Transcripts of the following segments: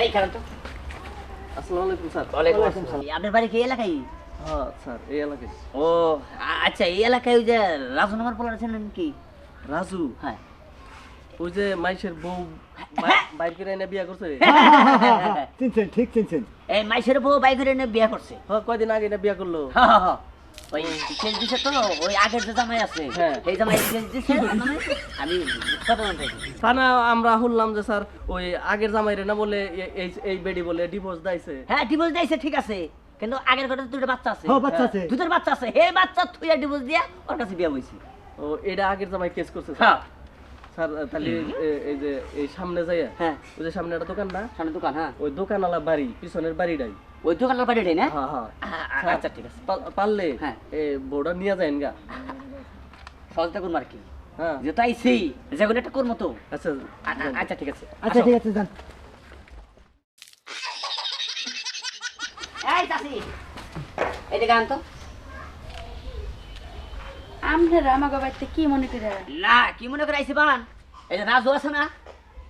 এই খারাপ তো। আসসালামু আলাইকুম স্যার। ওয়ালাইকুম আসসালাম। আপনার বাড়ি কি এলাকায়? হ্যাঁ স্যার এই এলাকায়। ও আচ্ছা এই এলাকায় ওই যে রাজু নামার পোলার আছেন কি রাজু? হ্যাঁ। ওই যে মাইশের বউ হ্যাঁ। বাইর করে এনে বিয়া করছে। চিনছেন ঠিক চিনছেন। এই মাইশের বউ করে এনে বিয়ে করছে। হ্যাঁ কয়দিন আগে না বিয়া করল? হ্যাঁ, হ্যাঁ, হ্যাঁ। ওই শেষ দিছে তো ওই আগের যে জামাই আছে হ্যাঁ। জামাই শেষ দিছে মানে আমি সাধারণ আমরা শুনলাম যে স্যার ওই আগের জামাইরে না বলে এই এই বেডি বলে ডিভোর্স দাইছে। হ্যাঁ ডিভোর্স ঠিক আছে। কিন্তু আগের ঘটনা দুটো বাচ্চা আছে। হ্যাঁ বাচ্চা আছে। দুটোর বাচ্চা আছে। হে বাচ্চা থুইয়া ডিভোর্স দিয়া ওর কাছে বিয়ে হইছে। ও এটা আগের জামাই কেস করছে হ্যাঁ। স্যার তাহলে এই যে এই সামনে যাইয়া হ্যাঁ। ওই যে সামনে একটা দোকান না? সামনে দোকান হ্যাঁ। ওই দোকানওয়ালা বাড়ি পিছনের বাড়িটাই। ওই দোকানের বাড়িটাই না? হ্যাঁ হ্যাঁ। আ- আচ্ছা ঠিক আছে। পারলে হ্যাঁ। নিয়ে যাইন গা। সহজটা করব আর কি। হ্যাঁ। যেটা আইছি যেগুলো একটা করব তো। আচ্ছা আ- আ- আচ্ছা ঠিক আছে। আচ্ছা ঠিক আছে যান। এই চাচি এদিকে আন তো আপনারা আমাকে বাড়িতে কি মনে করে? না কি মনে করে আইছি বান? এই যে রাজু আছে না?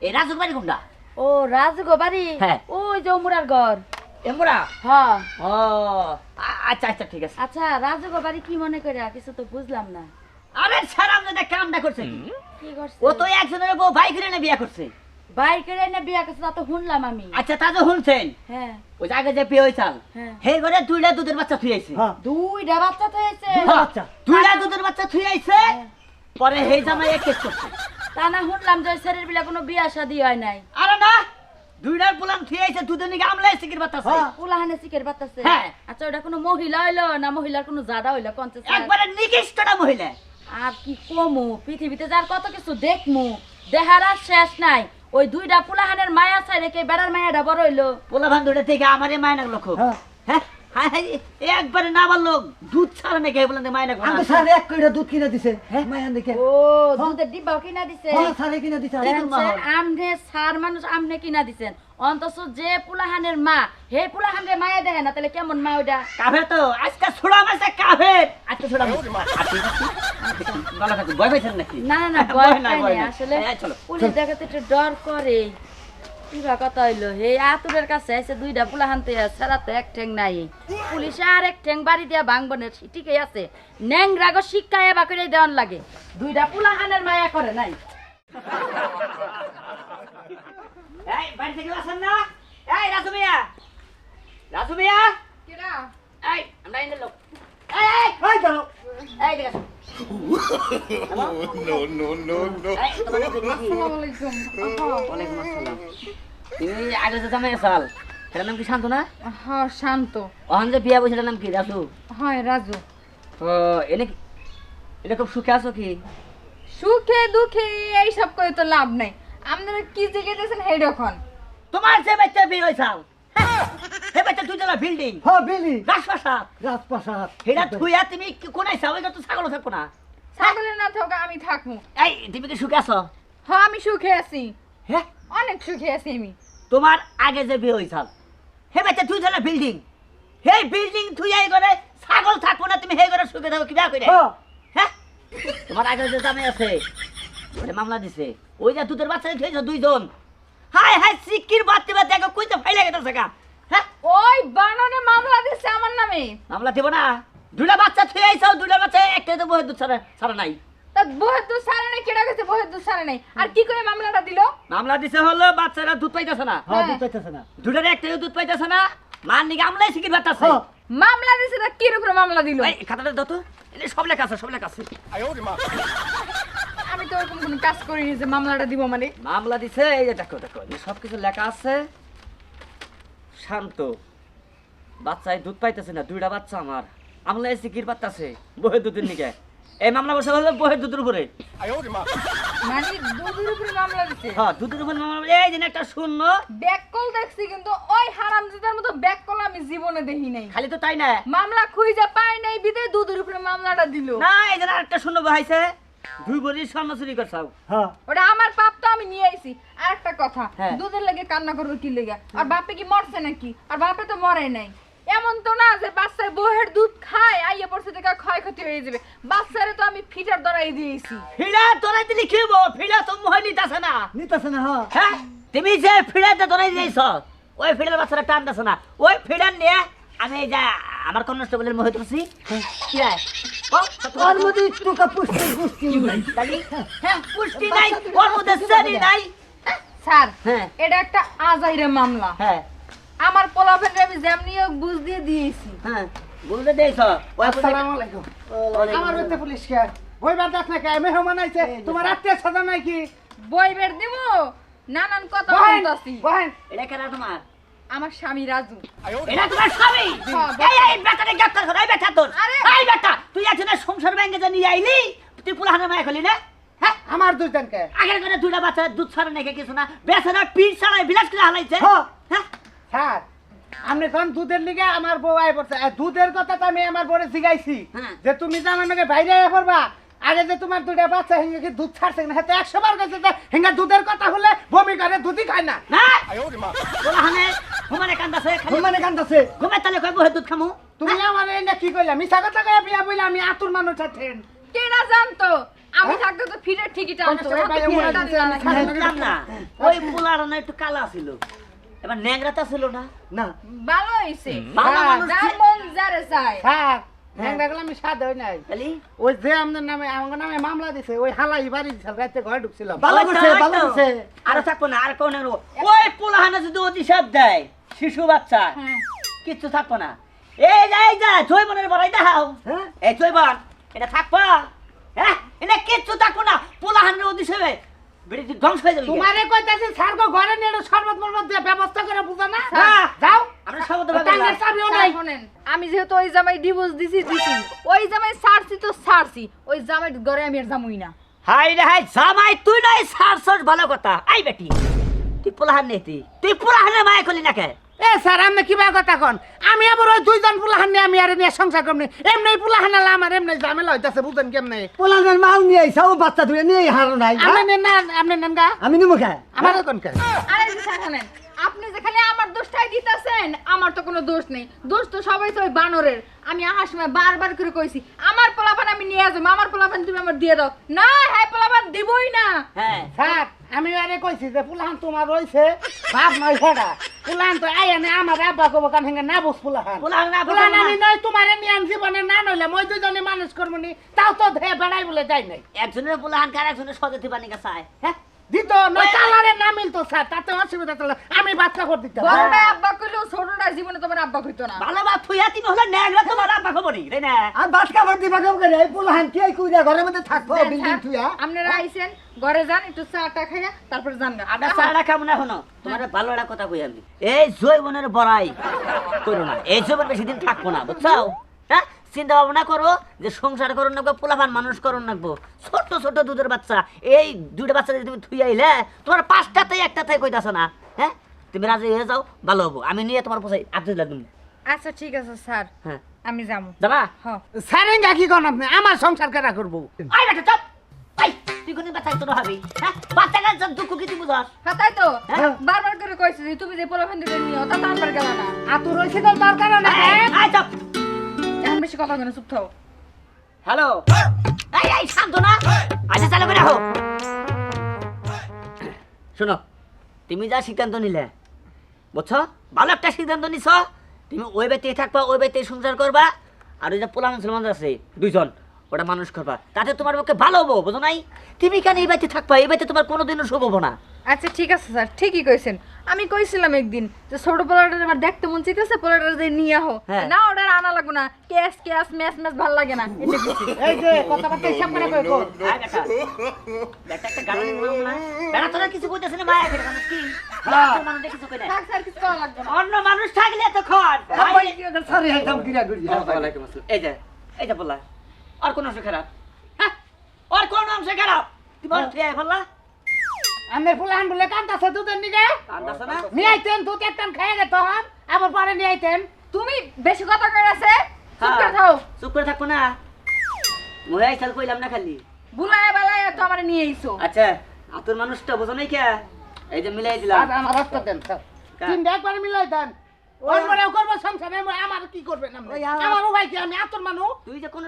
এই রাজুর বাড়ি কোনটা? ও রাজগো বাড়ি? হ্যাঁ। ওই যে মুরার ঘর। এমরা হ্যাঁ। ও আচ্ছা আচ্ছা ঠিক আছে। আচ্ছা রাজগো বাড়ি কি মনে করে? কিছু তো বুঝলাম না। আরে স্যার কামটা করছে কি? কি করছে? ও তো একজনের বউ ভাই করে না বিয়ে করছে। বাইর করে না বিয়া করছে তা তো শুনলাম আমি। আচ্ছা তা তো শুনছেন। হ্যাঁ। ওই যে আগে যে বিয়ে হয়েছাল হ্যাঁ। হে ঘরে দুইটা দুধের বাচ্চা থুই আইছে। হ্যাঁ। দুইটা বাচ্চা তো হয়েছে দুইটা বাচ্চা। দুইটা দুধের বাচ্চা থুই আইছে? পরে হে জামাই এক কেস করছে। তা না শুনলাম যে শরীর বিলা কোনো বিয়া শাদি হয় নাই। আরে না দুইটার পোলাম থুই আইছে দুধের নিকে সিকির বাতাসে আছে হ্যাঁ। পুলাহানে বাতাসে হ্যাঁ। আচ্ছা ওটা কোনো মহিলা হইল না মহিলার কোনো জাদা হইল? কনসে একবারে নিকৃষ্টটা মহিলা। আর কি কমু? পৃথিবীতে যার কত কিছু দেখমু দেহার আর শেষ নাই। ওই দুইটা পুলাহানের মায়া চাই রেখে বেড়ার মায়াটা বড় হইল? পোলা বান্ধব দুইটা থেকে আমারে মায়না লক্ষ্য হ্যাঁ হ্যাঁ। হায়? একবারে না বলল দুধ ছাড়া নাকি বলেন মায়না আমি স্যার এক কইরা দুধ কিনে দিছে। মায়ান দেখে। ও দুধের ডিব্বাও কিনা দিছে? হ্যাঁ স্যারে কিনে দিছে আমনে সার মানুষ আমনে কিনা দিছেন। অন্তত যে পুলাহানের মা হে পুলাহানের মায়া দেখে না তাহলে কেমন মা ওইটা কাফের তো আজকে ছোড়া মাসে কাফের আজকে ছোড়া মাসে ভয় পাইছেন নাকি? না না না। আসলে চলো। পুলিশ দেখাতে একটু ডর করে। কিবা কথা হইল, হে আতুরের কাছে এসে দুইটা পুলা হানতে সারা এক ঠ্যাং নাই। পুলিশে আর এক ঠ্যাং বাড়ি দিয়া ভাঙবনের ঠিকই আছে। ন্যাং রাগ শিক্ষায় বা করে দেওয়ান লাগে। দুইটা পুলা হানের মায়া করে নাই এই বাড়ি থেকে আসেন না এই রাজু মিয়া রাজু মিয়া এই আমরা ইন্দ্র লোক এই এই এই দাও এই দিকে আসো। no, no, no, no. এই, তোমার নাম কি? ওয়ালাইকুম আসসালাম। তুমি আগে যে জামাই আসাল সেটার নাম কি শান্ত না হ্যাঁ শান্ত অহন যে বিয়া বসে নাম কি রাজু হয় রাজু ও এনে এটা খুব সুখে আছো কি সুখে দুঃখে এইসব করে তো লাভ নাই আপনারা কি জিজ্ঞেসেন হেডখন তোমার যে বাচ্চা বিয়ে হয়েছাল হে বাচ্চা দুই তলা বিল্ডিং। হ্যাঁ বিলি রাজপ্রাসাদ। রাজপ্রাসাদ। সেটা থুইয়া তুমি কোনায় চাও এটা তো ছাগল থাকব না। ছাগলে না থাকা আমি থাকব এই তুমি কি সুখে আছো? হ্যাঁ আমি সুখে আছি। হ্যাঁ অনেক সুখে আছি আমি। তোমার আগে যে বিয়ে হয়েছাল হে বাচ্চা দুই তলা বিল্ডিং হে বিল্ডিং থুইয়া এই করে ছাগল থাকব না তুমি হে করে সুখে থাকো কিবা করে হ্যাঁ তোমার আগে যে জামাই আছে ওরে মামলা দিছে। ওই যে দুধের বাচ্চা খেয়েছো দুইজন। হাই হাই সিকির বাচ্চা বাচ্চা দেখো কই তো ফাইলে গেছে হ্যাঁ ওই বানরে মামলা দিচ্ছে আমার নামে। মামলা দিব না। দুইটা বাচ্চা থুয়ে আইছো দুইটা বাচ্চা একটা তো বহে দুধ ছাড়া ছাড়া নাই। তা বহের দু সারে নাই কেডা গেছে বহের দু সারে নাই? আর কি করে মামলাটা দিল? মামলা দিছে হলো বাচ্চারা দুধ পাইতেছে না। হ্যাঁ। দুধ পাইতেছে না। দুটার একটা দুধ পাইতেছে না মার নিকে আমলাই সিকির বাচ্চাছে মামলা দিছে তা কির উপরে মামলা দিল? এই খাতাটা দাও তো। এই সব লেখা আছে সব লেখা আছে। আমি তো ওরকম কোনো কাজ করিনি যে মামলাটা দিব মানে। মামলা দিছে এই যে দেখো দেখো সব কিছু লেখা আছে। শান্ত। বাচ্চায় দুধ পাইতেছে না দুইটা বাচ্চা আমার। আমলা এসে কির পাত্তাছে বহে দুধের নিকে এই মামলা বসে বহে দুধের উপরে। মানে দুধের উপরে মামলা দিছে? হ্যাঁ দুধের উপরে মামলা এই দিন একটা শূন্য। ব্যাককল দেখছি কিন্তু ওই হারামজাদার মতো ব্যাককল আমি জীবনে দেখি নাই। খালি তো তাই না? মামলা খুঁজে পায় নাই বিদে দুধের উপরে মামলাটা দিল। না এই দিন আরেকটা শূন্য বহাইছে দুই বড়ি স্বর্ণ চুরি করছাও হ্যাঁ। ওটা আমার পাপ তো আমি নিয়ে আইছি। আর একটা কথা হ্যাঁ। দুধের লেগে কান্না করবে কি লেগে? আর বাপে কি মরছে নাকি? আর বাপে তো মরে নাই। এমন তো না যে বাচ্চার বউয়ের দুধ খায় আইয়ে পড়ছে ক্ষয়ক্ষতি হয়ে যাবে। বাচ্চারে তো আমি ফিটার দরাই দিয়েছি। ফিরা তোরাই দিলি কি হব? ফিরা তো মহিলিত আছে না। নিতেছে না হ্যাঁ। হ্যাঁ? তুমি যে ফিরাতে তোরাই দিয়েছ ওই ফিডার বাচ্চারা টান দিছে না। ওই ফিডার নিয়ে আমি এই যা আমার কনস্টেবলের মহে কি ওর মধ্যে একটু পুষ্টি পুষ্টি নাই। হ্যাঁ। পুষ্টি নাই ওর মধ্যে শনি নাই। স্যার হ্যাঁ। এটা একটা আজাইরে মামলা। হ্যাঁ। আমার পোলাপেনরে আমি যেমনি হোক বুঝ দিয়ে দিয়েছি। হ্যাঁ। বলতে দেইছ আসসালামু আলাইকুম। আমার বাড়িতে পুলিশ কে? বই বাদ না কে? মেহমান আইছে তোমার আত্মীয় স্বজন নাই কি? বই বের দিব? নানান কথা বহেন বলতাছি। বহেন। এটা কেন তোমার? আমার স্বামী রাজু। এটা তোমার স্বামী? হ্যাঁ, এই এই বেটাকে গ্রেফতার করো এই বেটা তোর। এই বেটা তুই সংসার ব্যাংকে যে নিয়ে আইলি তুই মায়া না? হ্যাঁ? আমার কে আগের করে দুইটা বাচ্চা দুধ ছাড়া নাকি কিছু না বেচারা পিঠ ছাড়াই বিলাস করে হালাইছে। হ্যাঁ। হ্যাঁ? স্যার আপনি কোন দুধের লিগে আমার বউ আই পড়ছে দুধের কথা তো আমি আমার বড়ে শিখাইছি হ্যাঁ। যে তুমি যে আমার বাইরে আয়া পড়বা আগে যে তোমার দুইটা বাচ্চা হিঙ্গে কি দুধ ছাড়ছে না হাতে একশো বার গেছে হিঙ্গা দুধের কথা হলে বমি করে দুধই খায় না। ঘুমানে কান্দাছে খালি। মানে কান্দাছে। ঘুমে তালে কই বহে দুধ খামু? তুমি আমার এনে কি কইলা? মিছা কথা কইয়া বিয়া বইলা আমি আতুর মানুষ আছেন কেনা জানতো? আমি হ্যাঁ? থাকতে তো ফিরে ঠিকই টানতো ওই পুলার না একটু কালা ছিল। এবার ন্যাংরাটা ছিল না। না। ভালো হইছে। ভালো হ্যাঁ। মানুষ যার মন যারে চায়। ন্যাংরা আমি সাদ হই নাই। খালি? ওই যে আমাদের নামে আমার নামে মামলা দিছে ওই হালাই বাড়ি রাতে ঘরে ঢুকছিলাম। ভালো ভালো থাকব না আর কোন ওই পুলাহানে যদি দেয় শিশু বাচ্চা হ্যাঁ। কিচ্ছু থাকব না। এই যা এই যা জৈবনের বড়াই দেখাও। হ্যাঁ? এই জৈবন এটা থাকব? হ্যাঁ? এটা কিচ্ছু থাকব না। পোলাহানের অতিসাপে ধ্বংস হয়ে যাবে তোমারে কইতাছি স্যার গো ঘরে নিয়ে শরবত মরবত দিয়ে ব্যবস্থা করে বুঝো না? হ্যাঁ। যাও। আমরা সবত টাঙ্গের চাবিও নাই। স্যার, আমি যেহেতু ওই জামাই ডিভোর্স দিছি দিছি। ওই জামাই ছাড়ছি তো ছাড়ছি ওই জামাই ঘরে আমি আর জামুই না। হাই রে হাই জামাই তুই নয় সার সার ভালো কথা। আই বেটি তুই পোলাহান নেতি তুই তুই পোলাহানের মায়া করলি না কে? এ স্যার আপনি কিবা কথা কন? আমি আবার ওই দুইজন পুলাহান নিয়ে আমি আর নিয়ে সংসার করবনি এমনি পুলাহান আলা আমার এমনি ঝামেলা হইতাছে বুঝেন কেমনে? পোলাদের মাল নিয়ে আইসা ও বাচ্চা ধুয়ে নিয়ে হারো নাই আমি নেন না আপনি নেন গা। আমি নিমু খায় আমার কোন কাজ আরে আপনি যে খালি আমার দোষটাই দিতেছেন আমার তো কোনো দোষ নেই। দোষ তো সবাই তো ওই বানরের। আমি আসার সময় বারবার করে কইছি আমার পোলাপান আমি নিয়ে যাব আমার পোলাপান তুমি আমার দিয়ে দাও। না হ্যাঁ পোলাপান দিবই না। হ্যাঁ। স্যার আমি আরে কইছি যে পুলাহান তোমার রইছে বাপ নয় সেটা। পুলাহান তো আই আনে আমার আব্বা কব কান হেঙ্গে না বুঝ পুলাহান। পোলাহান না পুলাহান আমি নয় তোমারে নিয়ে জীবনে না নইলে মই দুজনে মানুষ করবনি তাও তো ধে বেড়াই বলে যাই নাই। একজনের পোলাহান কার একজনের সজতি পানি গাছায় হ্যাঁ? দিত না কালারে না মিলতো স্যার তাতে অসুবিধা ছিল। আমি বাচ্চা করে দিতাম। বড়টা আব্বা কইলেও ছোটটা জীবনে তোমার আব্বা কইতো না। ভালো বা থুইয়া তুমি হলে ন্যাংরা তোমার আব্বা খবরই তাই না? আর ভাত খাবার দিবা কেউ করে? এই পোলাহান কে কইরা ঘরের মধ্যে থাকব বিল্ডিং স্যার, আপনারা আইছেন ঘরে যান একটু চাটা খাইয়া তারপর যান গা। আমরা খাব না এখনও। তোমার ভালো একটা কথা কই আমি। এই জৈবনের বড়াই না। এই জৈবন বেশি দিন থাকব না বুঝছ হ্যাঁ? চিন্তা ভাবনা করো যে সংসার করুন নাকবো পোলাপান মানুষ করুন নাকবো। ছোট ছোট দুধের বাচ্চা এই দুইটা বাচ্চা যদি তুমি থুই আইলে তোমার পাঁচটাতে একটাতে কইতাছ না হ্যাঁ? তুমি রাজি হয়ে যাও ভালো হব। আমি নিয়ে তোমার পোষাই আব্দুল্লাহ তুমি। আচ্ছা ঠিক আছে স্যার। হ্যাঁ। আমি যাব। যাবা? হ্যাঁ স্যারেঙ্গা কি কোন আপনি? আমার সংসার কেনা করব? আই বেটা চপ! আই তুই কোনদিন বাচ্চা তোর হবি হ্যাঁ? বাচ্চা কাজ দুঃখ কি তুই বুঝাস? হ্যাঁ তাই তো। হ্যাঁ। বারবার করে কইছি যে তুমি যে পোলাপান দিতে নিও তা তারপর গেল না। আতু রয়েছে তো দরকার না? আই চপ! এখন বেশি কথা কেন চুপ থাও হ্যালো? এই এই শান্ত না আচ্ছা চালু করে রাখো। শোনো তুমি যা সিদ্ধান্ত নিলে বুঝছ? ভালো একটা সিদ্ধান্ত নিছ। তুমি ওই বাড়িতে থাকবা ওই বাড়িতে সংসার করবা। আর ওই যে পোলা মুসলমান আছে দুইজন ওটা মানুষ করবা। তাতে তোমার পক্ষে ভালো হব বুঝো নাই? তুমি কেন এই বাড়িতে থাকবা? এই বাড়িতে তোমার কোনোদিনও শুভ হব না। আচ্ছা ঠিক আছে স্যার ঠিকই কইছেন। আমি কইছিলাম একদিন যে ছোট পোলাটা আমার দেখতে মন চাইতেছে পোলাটা যে নিয়ে আহো। হ্যাঁ। না ওটা আনা লাগবে না। ক্যাশ ক্যাশ ম্যাচ ম্যাচ ভালো লাগে না। এটা। এই যে কথাবার্তা হিসাব করে কই কই? আয় বেটা। বেটা একটা গান নিলাম না। বেটা তোরা কিছু কইতেছে না মায়া করে মানুষ কি? তোর কিছু কই না। থাক স্যার কিছু করা লাগবে না। অন্য মানুষ থাকলে এতক্ষণ সারি একদম কিরা করি এই যে এই যে বললা আর কোন অংশ খারাপ। হ্যাঁ আর কোন অংশ খারাপ। তুমি ঠিক বললা আমি ফুলাহান বলে কান্দাছে দুধের নিগে? আন্দাজ না? নিয়ে আইতেন দুধ একটান খাইয়ে গেত হন আবার পরে নিয়ে আইতেন। তুমি বেশি কথা কই আছে? চুপ করে হ্যাঁ। থাও। চুপ করে থাকব না। মরে আইসাল কইলাম না খালি। বুলায় বালায় তো আমার নিয়ে আইছো। আচ্ছা আতুর মানুষটা বোঝো নাই কে? এই যে মিলাই দিলাম। আর আমার রাস্তা দেন তিনটা একবার মিলাই দেন। ওর পরে করব সংসার আমার কি করবেন? ওই আমার- আমার উপায় কি? আমি আতর মানুষ। তুই যে কোন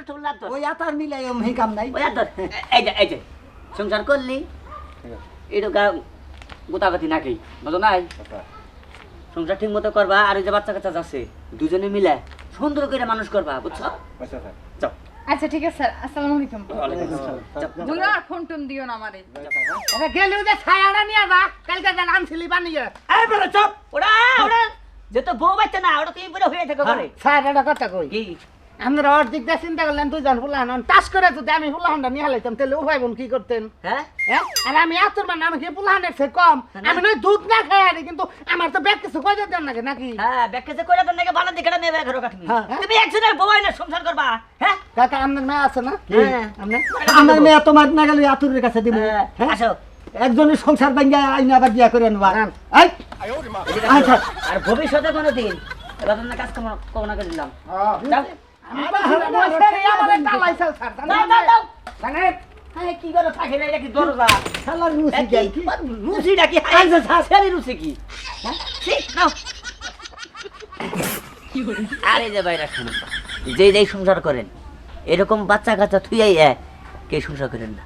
ওই আতার মিলাই হি কাম নাই ওই আতর। এই যে এই যে সংসার করলি। এটা গা গোতাগতি নাকি? বুঝো নাই? সংসার ঠিক মতো করবা আর ওই যে বাচ্চা কাচ্চা যাচ্ছে দুজনে মিলে সুন্দর করে মানুষ করবা বুঝছ? যাও। আচ্ছা ঠিক আছে স্যার। আসসালামু আলাইকুম। আর ফোন টোন দিও না আমারে। আরে গেলেও যে ছায়াটা নিয়ে যা কালকে যেন আনছিলি বানিয়ে। এই বেটা চুপ! ওরা ওরা যে তো বউ বাচ্চা না ওটা তুমি পুরো হয়ে থাকো ঘরে। স্যার এটা কথা কই? কি? আপনারা অর্ধেক দিয়ে চিন্তা করলেন দুজন ফুলাহান টাচ করে যদি আমি ফুলাহানটা নিয়ে হালাইতাম তাহলে উভয় বোন কি করতেন? হ্যাঁ? হ্যাঁ? আর আমি এত মানে আমি কি চেয়ে কম? আমি নয় দুধ না খাই আরে কিন্তু আমার তো ব্যাগ কিছু কয়ে দেন নাকি নাকি? হ্যাঁ ব্যাকে যে কইরা দেন নাকি ভালো দিকে মেয়ে। তুমি একজনের বউই না সংসার করবা হ্যাঁ? কাকা আপনার মেয়ে আছে না? হ্যাঁ। আমার মেয়ে তোমার না গেলে আতুরের কাছে দিব। হ্যাঁ, হ্যাঁ? আসো। একজনের সংসার ভাঙ্গা আইনা আবার বিয়া করে। আর ভবিষ্যতে কোনো দিন কাজ কাম কখনো করে দিলাম কি করে থাকে না এটা কি দরজা? কি? রুচি কি। আরে যে শুনুন যে যেই সংসার করেন এরকম বাচ্চা কাচ্চা থুইয়াই কে সংসার করেন না?